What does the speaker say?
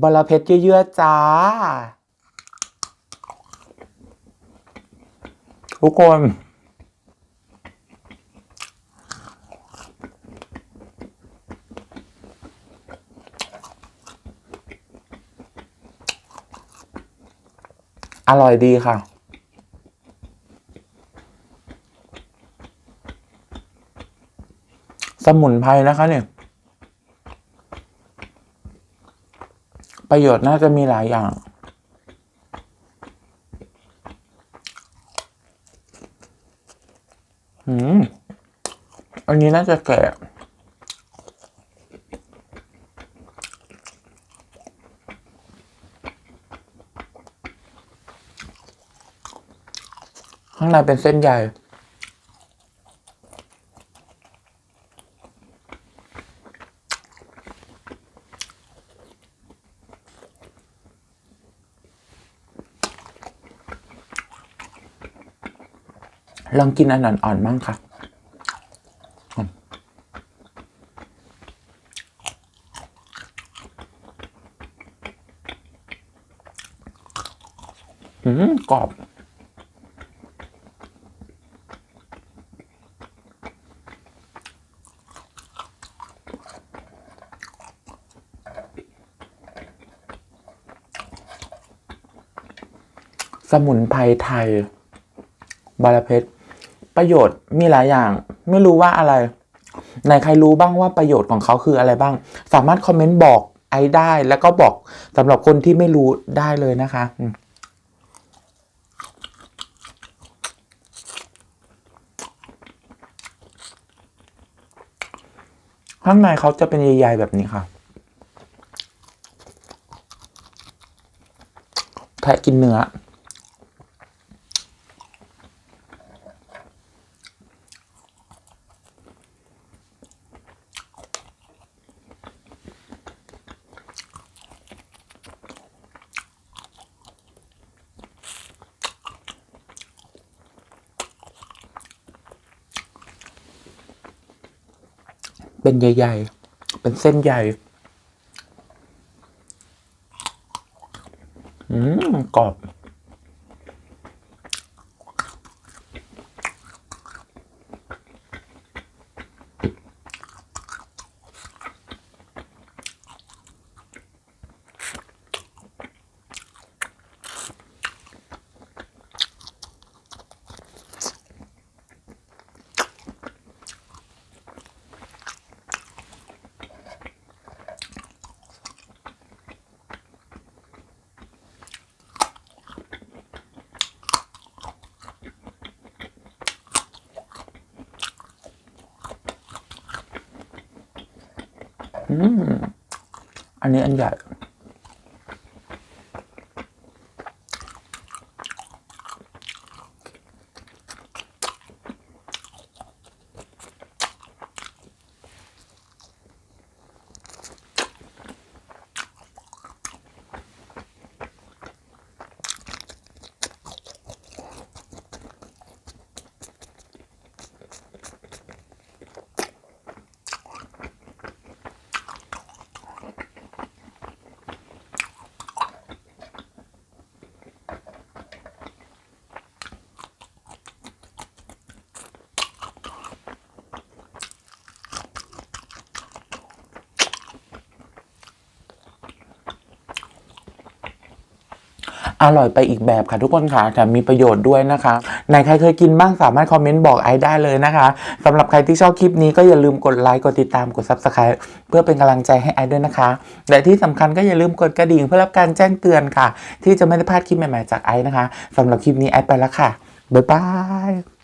บอระเพ็ดเยื่อๆจ้า ทุกคน อร่อยดีค่ะสมุนไพรนะคะเนี่ย ประโยชน์น่าจะมีหลายอย่าง อืม อันนี้น่าจะแก่ข้างในเป็นเส้นใหญ่ ลองกินอันอ่อนๆบ้างค่ะอืมอืมกรอบ สมุนไพรไทย บาลเพชร ประโยชน์มีหลายอย่าง ไม่รู้ว่าอะไรไหนใครรู้บ้างว่าประโยชน์ของเขาคืออะไรบ้าง สามารถคอมเมนต์บอกไอได้แล้วก็บอกสำหรับคนที่ไม่รู้ได้เลยนะคะข้างในเขาจะเป็นใยๆแบบนี้ค่ะแทะกินเนื้อ เป็นใหญ่ๆ เป็นเส้นใหญ่ อืมกรอบ อืมอันนี้อันใหญ่ อร่อยไปอีกแบบค่ะทุกคนค่ะแต่มีประโยชน์ด้วยนะคะไหนใครเคยกินบ้างสามารถคอมเมนต์บอกไอซ์ได้เลยนะคะสำหรับใครที่ชอบคลิปนี้ก็อย่าลืมกดไลค์กดติดตามกด subscribe เพื่อเป็นกำลังใจให้ไอซ์ด้วยนะคะ และที่สำคัญก็อย่าลืมกดกระดิ่งเพื่อรับการแจ้งเตือนค่ะ ที่จะไม่ได้พลาดคลิปใหม่ๆจากไอซ์นะคะสำหรับคลิปนี้ไอซ์ไปแล้วค่ะบ๊ายบาย